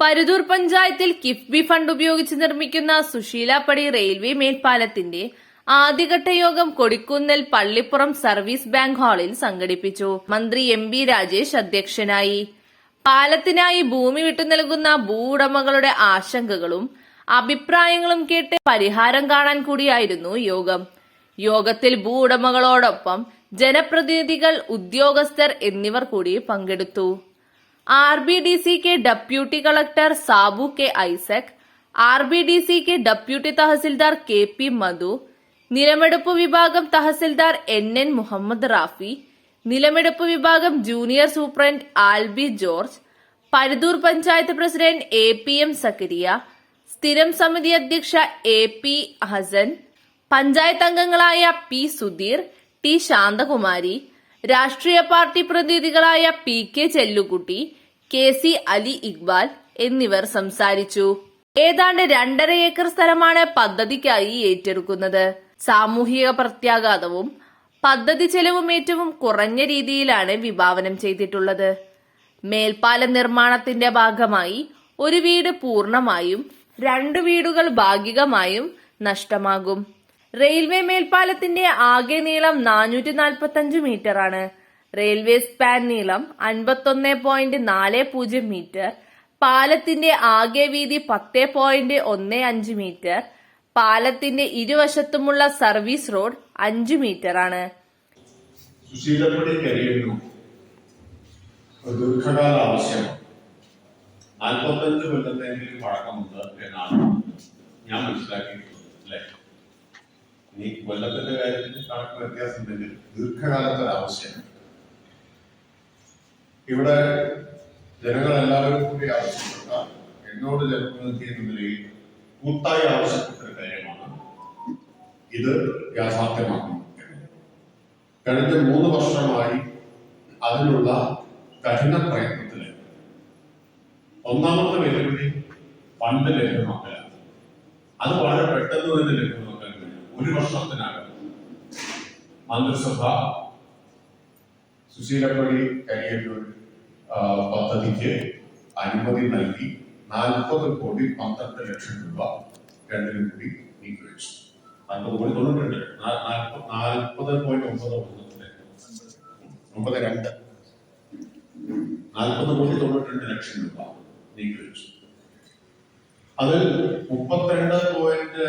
പരുതൂർ പഞ്ചായത്തിൽ കിഫ്ബി ഫണ്ട് ഉപയോഗിച്ച് നിർമ്മിക്കുന്ന സുശീലാപ്പടി റെയിൽവേ മേൽപ്പാലത്തിന്റെ ആദ്യഘട്ട യോഗം കൊടിക്കുന്നിൽ പള്ളിപ്പുറം സർവീസ് ബാങ്ക് ഹാളിൽ സംഘടിപ്പിച്ചു. മന്ത്രി എം ബി രാജേഷ് അധ്യക്ഷനായി. പാലത്തിനായി ഭൂമി വിട്ടു നൽകുന്ന ഭൂവുടമകളുടെ ആശങ്കകളും അഭിപ്രായങ്ങളും കേട്ട് പരിഹാരം കാണാൻ കൂടിയായിരുന്നു യോഗം. യോഗത്തിൽ ഭൂ ഉടമകളോടൊപ്പം ജനപ്രതിനിധികൾ ഉദ്യോഗസ്ഥർ എന്നിവർ കൂടി പങ്കെടുത്തു. R B D C K deputy collector Sabu K Isaac R B D C K deputy tahsildar K P Madhu നിലമെടുപ്പ് വിഭാഗം തഹസിൽദാർ എൻ എൻ മുഹമ്മദ് റാഫി നിലമെടുപ്പ് വിഭാഗം junior superintendent Alby George Paruthur panchayat president A P M Zakariya സ്ഥിരം സമിതി അധ്യക്ഷ A P Hasan panchayat അംഗങ്ങളായ P Sudheer T Shanthakumari രാഷ്ട്രീയ party പ്രതിനിധികളായ P K Chellukutty K C Ali Iqbal എന്നിവർ സംസാരിച്ചു. ഏതാണ്ട് രണ്ടര ഏക്കർ സ്ഥലമാണ് പദ്ധതിക്കായി ഏറ്റെടുക്കുന്നത്. സാമൂഹിക പ്രത്യാഘാതവും പദ്ധതി ചെലവും ഏറ്റവും കുറഞ്ഞ രീതിയിലാണ് വിഭാവനം ചെയ്തിട്ടുള്ളത്. മേൽപ്പാല നിർമ്മാണത്തിന്റെ ഭാഗമായി ഒരു വീട് പൂർണമായും രണ്ടു വീടുകൾ ഭാഗികമായും നഷ്ടമാകും. റെയിൽവേ മേൽപ്പാലത്തിന്റെ ആകെ നീളം നാനൂറ്റി നാൽപ്പത്തി അഞ്ച് മീറ്ററാണ്. റെയിൽവേ സ്പാൻ നീളം അൻപത്തൊന്ന് പോയിന്റ് നാല് പൂജ്യം മീറ്റർ പാലത്തിന്റെ ആകെ വീതി പത്ത് പോയിന്റ് ഒന്ന് അഞ്ച് മീറ്റർ പാലത്തിന്റെ ഇരുവശത്തുമുള്ള സർവീസ് റോഡ് അഞ്ച് മീറ്റർ ആണ് ദീർഘകാല ആവശ്യമാണ് നാൽപ്പത്തഞ്ച് കൊല്ലത്തെങ്കിലും പഴക്കമുണ്ട് എന്നാണ് ഞാൻ മനസ്സിലാക്കിയിട്ടുള്ളത് അല്ലെ? ഇനി കൊല്ലത്തിന്റെ കാര്യത്തിൽ കണക്ക് വ്യത്യാസം ഉണ്ടെങ്കിൽ ദീർഘകാലത്തെ ആവശ്യമാണ് ഇവിടെ ജനങ്ങളെല്ലാവരും കൂടി ആവശ്യപ്പെട്ട എന്നോട് ജനപ്രതിനിധി എന്ന നിലയിൽ കൂട്ടായി ആവശ്യപ്പെട്ട കാര്യമാണ് ഇത് യാഥാർത്ഥ്യമാക്കുന്നത് കഴിഞ്ഞ മൂന്ന് വർഷമായി അതിനുള്ള കഠിന പ്രയത്നത്തിൽ ഒന്നാമത്തെ വെല്ലുവിളി ഫണ്ട് ലഭ്യമാക്കുക അത് വളരെ പെട്ടെന്ന് തന്നെ ലഭ്യമാക്കാൻ കഴിയും. ഒരു വർഷത്തിനകം മന്ത്രിസഭ സുശീലപ്പള്ളി കരിയല്ലൂർ ആ, പദ്ധതിക്ക് അനുമതി നൽകി നാൽപ്പത് കോടി പന്ത്രണ്ട് ലക്ഷം രൂപ രണ്ടിനും കൂടി നീക്കിവെച്ചു നാൽപ്പത് കോടി തൊണ്ണൂറ്റി നാൽപ്പത് പോയിന്റ് ഒമ്പത് ഒമ്പത്. ഒമ്പത് രണ്ട്. നാൽപ്പത് കോടി തൊണ്ണൂറ്റി രണ്ട് ലക്ഷം രൂപ നീക്കിവെച്ചു അതിൽ മുപ്പത്തിരണ്ട് പോയിന്റ്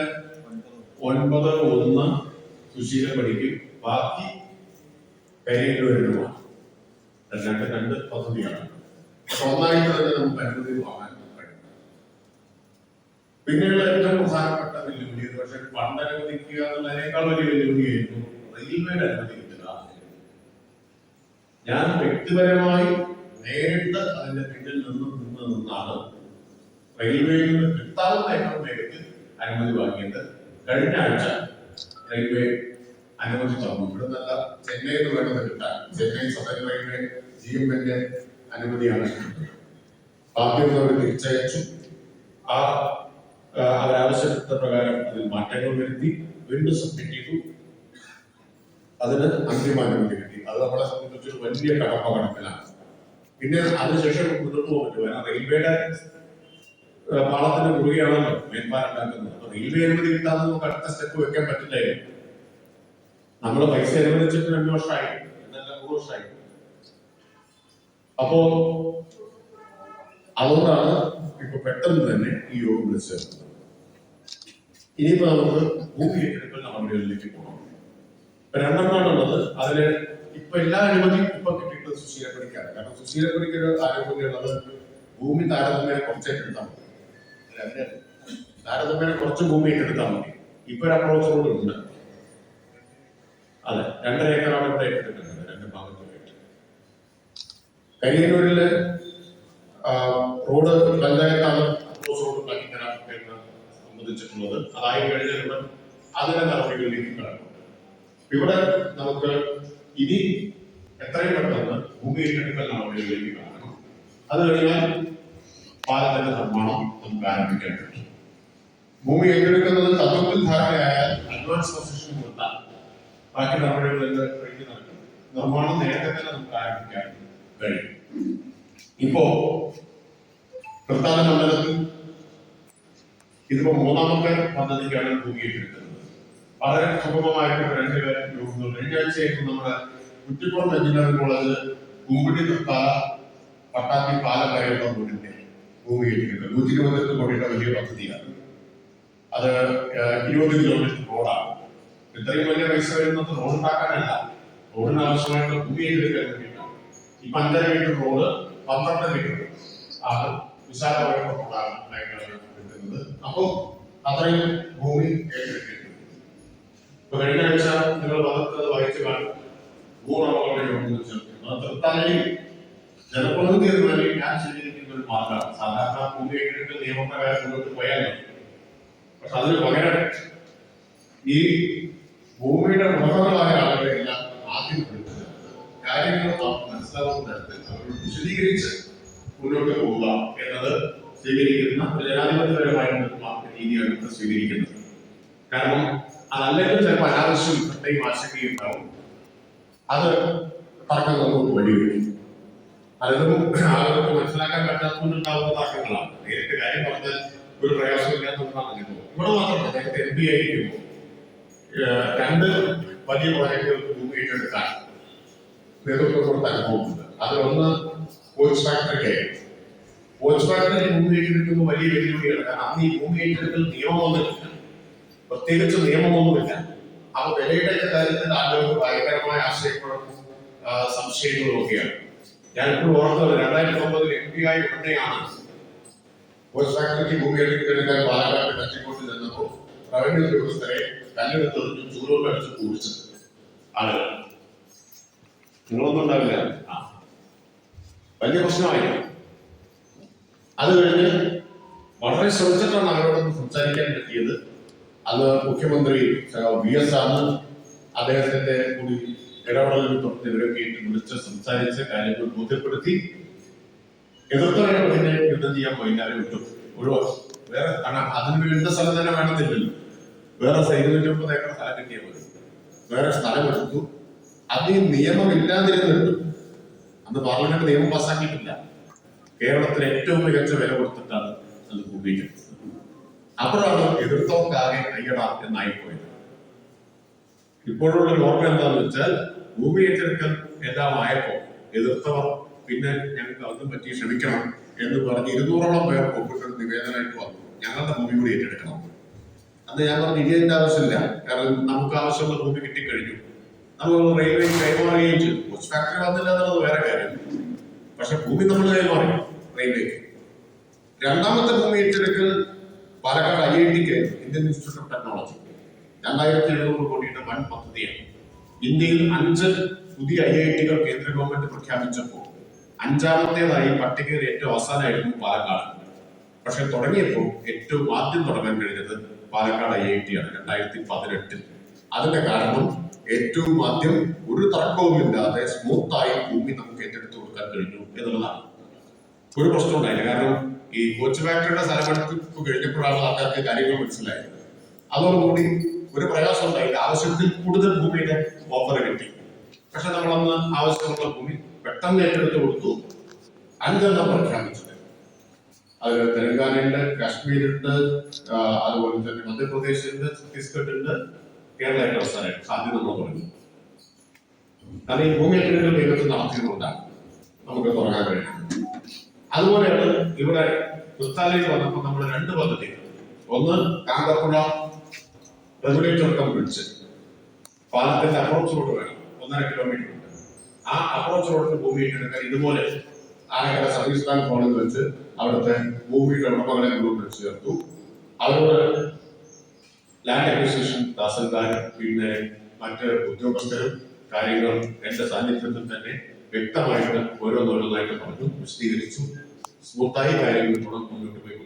ഒൻപത് ഒന്ന് സുശീല പഠിക്കും ബാക്കി കരിയലുമാണ് രണ്ട് രണ്ട് പദ്ധതിയാണ്. സ്വന്തമായിട്ട് തന്നെ നമുക്ക് അനുമതി വാങ്ങാൻ കഴിയും. പിന്നെയുള്ള ഏറ്റവും പ്രധാനപ്പെട്ട വെല്ലുവിളി പക്ഷെ ഫണ്ട് അനുവദിക്കുക എന്നുള്ളതിനേക്കാൾ വലിയ വെല്ലുവിളിയായിരുന്നു റെയിൽവേയുടെ കിട്ടുക ഞാൻ വ്യക്തിപരമായി നേരിട്ട് അതിന്റെ പിന്നിൽ നിന്ന് നിന്ന് നിന്നാണ് റെയിൽവേയിൽ നിന്ന് കിട്ടാവുന്ന ഏറ്റവും വേഗത്തിൽ അനുമതി വാങ്ങിയത് കഴിഞ്ഞ ആഴ്ച റെയിൽവേ അനുമതി തന്നു ഇവിടെ നല്ല ചെന്നൈയിൽ നിന്ന് വേണ്ടത് കിട്ടാൻ. ചെന്നൈ സദൻ റെയിൽവേ ജി അനുമതിയാണ്. ബാക്കി അവർ തിരിച്ചയച്ചു. ആ അവരാവശ്യപ്പെട്ട പ്രകാരം അതിൽ മാറ്റങ്ങൾ വരുത്തി. വീണ്ടും സബ്മിറ്റ് ചെയ്തു. അതിന് അന്തിമ കിട്ടി. അത് നമ്മളെ സംബന്ധിച്ച് ഒരു വലിയ കടമ്പ കണക്കിലാണ്. പിന്നെ അതിനുശേഷം മുന്നോട്ട് പോകാൻ റെയിൽവേയുടെ പാളത്തിന് കുറുകയാണല്ലോ മേന്മാരുണ്ടാക്കുന്നത് അപ്പൊ റെയിൽവേ അനുമതി കിട്ടാതെ നമുക്ക് അടുത്ത സ്റ്റെപ്പ് വെക്കാൻ പറ്റില്ലായിരുന്നു. നമ്മൾ പൈസ അനുവദിച്ചിട്ട് രണ്ടു വർഷമായി എന്നല്ല മൂന്ന് വർഷമായി അപ്പോ അതുകൊണ്ടാണ് ഇപ്പൊ പെട്ടെന്ന് തന്നെ ഈ യോഗം വിളിച്ചത്. ഇനിയിപ്പോ നമുക്ക് ഭൂമി ഏറ്റെടുക്കൽ നടപടികളിലേക്ക് പോകണം ഇപ്പൊ രണ്ടെണ്ണമാണുള്ളത് അതിൽ ഇപ്പൊ എല്ലാ അനുമതിയും ഇപ്പൊ കിട്ടിയിട്ടുള്ളത് സുശീലപ്പണിക്കാണ് കാരണം സുശീലപ്പണിക്ക് ഒരു ആരോഗ്യമുള്ളത് ഭൂമി താരതമ്യേന കുറച്ച് ഏറ്റെടുത്താൽ മതി. താരതമ്യേന കുറച്ച് ഭൂമി ഏറ്റെടുത്താൽ മതി. ഇപ്പൊ ഒരു അപ്രോച്ച് ഉണ്ട്. അതെ രണ്ടര ഏക്കറാണ് ഇവിടെ ഏറ്റെടുക്കുന്നത് രണ്ട് ഭാഗത്തുമായിട്ട്. കരിയന്നൂരിൽ ആ, റോഡ് പഞ്ചായത്താണ് സംബന്ധിച്ചിട്ടുള്ളത് അതായി കഴിഞ്ഞാൽ അതിന്റെ നടപടികളിലേക്ക് കടക്കുന്നുണ്ട് ഇവിടെ നമുക്ക് ഇനി എത്രയും പെട്ടെന്ന് ഭൂമി ഏറ്റെടുക്കൽ നടപടികളിലേക്ക് കടക്കണം. അത് കഴിഞ്ഞാൽ പാലത്തിന്റെ നിർമ്മാണം നമുക്ക് ആരംഭിക്കാൻ പറ്റും. ഭൂമി ഏറ്റെടുക്കുന്നത് തത്വത്തിൽ ധാരണയായാൽ അഡ്വാൻസ് പൊസിഷൻ കൊടുത്താൽ ബാക്കി നടപടികളെല്ലാം നടക്കും നിർമ്മാണം നേരത്തെ തന്നെ നമുക്ക് ആരംഭിക്കാൻ കഴിയും. ഇപ്പോ പ്രസ്ഥാന മണ്ഡലത്തിൽ ഇതിപ്പോ മൂന്നാമത്തെ പദ്ധതിക്കാണ് ഭൂമി ഏറ്റെടുക്കുന്നത് വളരെ സുഗമമായിട്ട് രണ്ട് കാര്യം പോകുന്നു കഴിഞ്ഞ ആഴ്ചയായിട്ട് നമ്മുടെ കുറ്റിപ്പുറം എഞ്ചിനീയറിംഗ് കോളേജ് കുമ്പിടി തൃത്താല പട്ടാത്തി പാലം വരെയുള്ള റോഡിന്റെ ഭൂമി ഏറ്റെടുക്കുന്നത് നൂറ്റി ഇരുപത്തെട്ട് കോടിയുടെ വലിയ പദ്ധതിയാണ്. അത് ഇരുപത് കിലോമീറ്റർ റോഡാണ് ഇത്രയും വലിയ പൈസ വരുന്നത് റോഡ് ഉണ്ടാക്കാനല്ല. റോഡിന് ആവശ്യമായിട്ടുള്ള ഭൂമി ഏറ്റെടുക്കാൻ വേണ്ടിയിട്ടാണ്. ഈ അഞ്ചര മീറ്റർ റോഡ് പന്ത്രണ്ട് മീറ്റർ ആണ് വിശാലമായിട്ടുള്ള റോഡാണ് എടുക്കുന്നത് അത്രയും ഭൂമി കഴിഞ്ഞ ആഴ്ച നിങ്ങൾ വന്നിട്ട് വായിച്ചു കാണും. തൃത്താലയിൽ ജനപ്രതിനിധി എന്ന നിലയിൽ ഞാൻ സ്വീകരിക്കുന്ന ഒരു മാർഗമാണ്. സാധാരണ ഭൂമി ഏറ്റെടുക്കൽ നിയമപ്രകാരം മുന്നോട്ട് പക്ഷെ അതിന് പകരം ഈ ഭൂമിയുടെ ഉടമകളായ ആളുകളെല്ലാം ആദ്യം വിളിച്ചത് കാര്യങ്ങൾ മനസ്സിലാവുന്ന തരത്തിൽ അവരോട് വിശദീകരിച്ച് മുന്നോട്ട് പോവുക എന്നത് സ്വീകരിക്കുന്ന ഒരു ജനാധിപത്യപരമായിട്ടുള്ള രീതിയാണ് സ്വീകരിക്കുന്നത്. കാരണം അതല്ലെങ്കിൽ ചിലപ്പോൾ അനാവശ്യം ഇത്രയും ആശങ്കയും ഉണ്ടാവും. അത് തർക്കങ്ങൾക്ക് വഴിവെക്കും പലതും ആളുകൾക്ക് മനസ്സിലാക്കാൻ പറ്റാത്തതുകൊണ്ടുണ്ടാവുന്ന തർക്കങ്ങളാണ്. നേരിട്ട് കാര്യം പറഞ്ഞാൽ ഒരു പ്രയാസമില്ലാത്തതുകൊണ്ടാണ് ഇവിടെ മാത്രമല്ല നേരത്തെ എം പി ആയിരിക്കുമ്പോൾ രണ്ട് വലിയ പ്രോജക്റ്റുകൾ ഭൂമി ഏറ്റെടുക്കാൻ നേതൃത്വം കൊടുത്ത അനുഭവമുണ്ട് അതിലൊന്ന് കോച്ച് ഫാക്ടറിക്ക് കോച്ച് ഫാക്ടറി ഭൂമി ഏറ്റെടുക്കുമ്പോൾ വലിയ വെല്ലുവിളിയാണ്. കാരണം അന്ന് ഈ ഭൂമി ഏറ്റെടുക്കൽ നിയമമൊന്നുമില്ല. പ്രത്യേകിച്ച് നിയമമൊന്നുമില്ല. അപ്പൊ വിലയുടെ കാര്യത്തിൽ ആളുകൾക്ക് ഭയങ്കരമായ ആശയക്കുഴപ്പവും ആ, സംശയങ്ങളും ഒക്കെയാണ്. ഞാൻ ഇപ്പോഴും ഓർക്കുന്നത് രണ്ടായിരത്തി ഒമ്പതിൽ എം പി ആയി ഉടനെയാണ് കോച്ച് ഫാക്ടറിക്ക് ഭൂമി ഏറ്റെടുക്കാൻ പാലക്കാട് തട്ടിക്കൊണ്ട് ചെന്നപ്പോൾ റവന്യൂ ഉദ്യോഗസ്ഥരെ കല്ലെടുത്തെറിഞ്ഞു ചൂടുകൊണ്ട് അടിച്ച് കുടിച്ചത് ആളുകൾ. നിങ്ങളൊന്നും ഉണ്ടാവില്ല. വലിയ പ്രശ്നമായി. അത് കഴിഞ്ഞ് വളരെ ശ്രമിച്ചിട്ടാണ് അവരോടൊന്ന് സംസാരിക്കാൻ പറ്റിയത്. അത് മുഖ്യമന്ത്രി വി എസ് ആണ് അദ്ദേഹത്തിന്റെ കൂടി ഇടപെടലിൽ തൊട്ട് ഇവരൊക്കെ വിളിച്ച് സംസാരിച്ച് കാര്യങ്ങൾ ബോധ്യപ്പെടുത്തി എതിർത്തവരെ പിന്നെ യുദ്ധം ചെയ്യാൻ പോയില്ല അവരെ വിട്ടു. ഒഴിവാക്കി. വേറെ അതിന് വേണ്ട സ്ഥലം തന്നെ വേണമെന്നില്ലല്ലോ. വേറെ ഇരുന്നൂറ്റി മുപ്പത് ഏക്കർ സ്ഥലം കിട്ടിയാൽ മതി വേറെ സ്ഥലം എടുത്തു. അത് ഈ നിയമം ഇല്ലാതിരുന്നിട്ടു അന്ന് പാർലമെന്റ് നിയമം പാസ്സാക്കിയിട്ടില്ല. കേരളത്തിൽ ഏറ്റവും മികച്ച വില കൊടുത്തിട്ടാണ് അത് കൂട്ടിയിട്ടത് അപ്പോഴാണ് എതിർത്തവർക്കാകെ നായി എന്നായിപ്പോയത് ഇപ്പോഴുള്ള ഓർമ്മ എന്താണെന്ന് വെച്ചാൽ ഭൂമി ഏറ്റെടുക്കൽ എല്ലാം ആയപ്പോ എതിർത്തവർ പിന്നെ ഞങ്ങൾക്ക് അതും പറ്റി ക്ഷമിക്കണം എന്ന് പറഞ്ഞ് ഇരുന്നൂറോളം പേർ ഒപ്പിട്ട് നിവേദനമായിട്ട് വന്നു. ഞങ്ങളുടെ ഭൂമി കൂടി ഏറ്റെടുക്കണം. അന്ന് ഞാൻ പറഞ്ഞു ഇനി അതിന്റെ ആവശ്യമില്ല. കാരണം നമുക്ക് ആവശ്യമുള്ള ഭൂമി കിട്ടിക്കഴിഞ്ഞു. നമ്മൾ റെയിൽവേ കൈമാറുകയും ചെയ്തു. ഫാക്ടറി വന്നില്ല എന്നുള്ളത് വേറെ കാര്യം. പക്ഷെ ഭൂമി നമ്മൾ കൈമാറി റെയിൽവേക്ക്. രണ്ടാമത്തെ ഭൂമി ഏറ്റെടുക്കൽ പാലക്കാട് ഐ ഐ ടിക്ക് ഇന്ത്യൻ ഇൻസ്റ്റിറ്റ്യൂട്ട് ഓഫ് ടെക്നോളജി. രണ്ടായിരത്തി എഴുന്നൂറ് കോടിയുടെ വൻ പദ്ധതിയാണ്. ഇന്ത്യയിൽ അഞ്ച് പുതിയ ഐ ഐ ടികൾ കേന്ദ്ര ഗവൺമെന്റ് പ്രഖ്യാപിച്ചപ്പോൾ അഞ്ചാമത്തേതായി പട്ടികയിൽ ഏറ്റവും അവസാനമായിരുന്നു പാലക്കാട്. പക്ഷെ തുടങ്ങിയപ്പോൾ ഏറ്റവും ആദ്യം തുടങ്ങാൻ കഴിഞ്ഞത് പാലക്കാട് ഐ ഐ ടി ആണ് രണ്ടായിരത്തി പതിനെട്ടിൽ അതിന്റെ കാരണം ഏറ്റവും ആദ്യം ഒരു തർക്കവുമില്ലാതെ സ്മൂത്തായി ഭൂമി നമുക്ക് ഏറ്റെടുത്ത് കൊടുക്കാൻ കഴിഞ്ഞു എന്നുള്ളതാണ്. ഒരു പ്രശ്നം ഉണ്ടായില്ല. കാരണം ഈ കോച്ച് ഫാക്ടറിയുടെ സ്ഥലമെടുപ്പ് കഴിഞ്ഞപ്പോഴാണ് ആൾക്കാർക്ക് കാര്യങ്ങൾ മനസ്സിലായത്. അതോടുകൂടി ഒരു പ്രയാസം ഉണ്ടായില്ല. ആവശ്യത്തിൽ കൂടുതൽ ഭൂമിയുടെ ഓഫർ കിട്ടി. പക്ഷെ നമ്മളന്ന് ആവശ്യമുള്ള ഭൂമി പെട്ടെന്ന് ഏറ്റെടുത്ത് കൊടുത്തു. അഞ്ചെണ്ണം പ്രഖ്യാപിച്ചത് അത് തെലങ്കാനയുണ്ട് കാശ്മീരുണ്ട് അതുപോലെ തന്നെ മധ്യപ്രദേശ് ഉണ്ട് ഛത്തീസ്ഗഡ് ഉണ്ട് കേരള ഏറ്റവും അവസാനമായിട്ട് സാധ്യത നമ്മൾ പറഞ്ഞു കാരണം ഈ ഭൂമി ഏറ്റെടുക്കൽ വേഗത്തിൽ നടത്തിയതുകൊണ്ടാണ് നമുക്ക് തുടങ്ങാൻ കഴിയുന്നത്? അതുപോലെയാണ് ഇവിടെ പുസ്താലയിൽ വന്നപ്പോൾ നമ്മൾ രണ്ട് പദ്ധതി ഒന്ന് കാന്തപ്പുഴ റെഗുലേറ്റർ കം ബ്രിഡ്ജ് പാലത്തിന്റെ അപ്രോച്ച് റോഡ് വേണം. ഒന്നര കിലോമീറ്റർ ഉണ്ട്. ആ അപ്രോച്ച് റോഡിന് ഭൂമി ഏറ്റെടുക്കാൻ ഇതുപോലെ ആനക്കര സർവീസ് ബാങ്ക് ഫോണിൽ വെച്ച് അവിടുത്തെ ഭൂമിയുടെ ഉടമകളെ ഗ്രൂപ്പിൽ ചേർത്തു. അവരോട് ലാൻഡ് അക്വിസിഷൻ തഹസിൽദാർ പിന്നെ മറ്റ് ഉദ്യോഗസ്ഥരും കാര്യങ്ങൾ എന്റെ സാന്നിധ്യത്തിൽ തന്നെ വ്യക്തമായിട്ട് ഓരോന്നോരോന്നായിട്ട് പറഞ്ഞു വിശദീകരിച്ചു. സ്മൂത്തായി കാര്യങ്ങൾ തുടർന്ന് മുന്നോട്ട് പോയി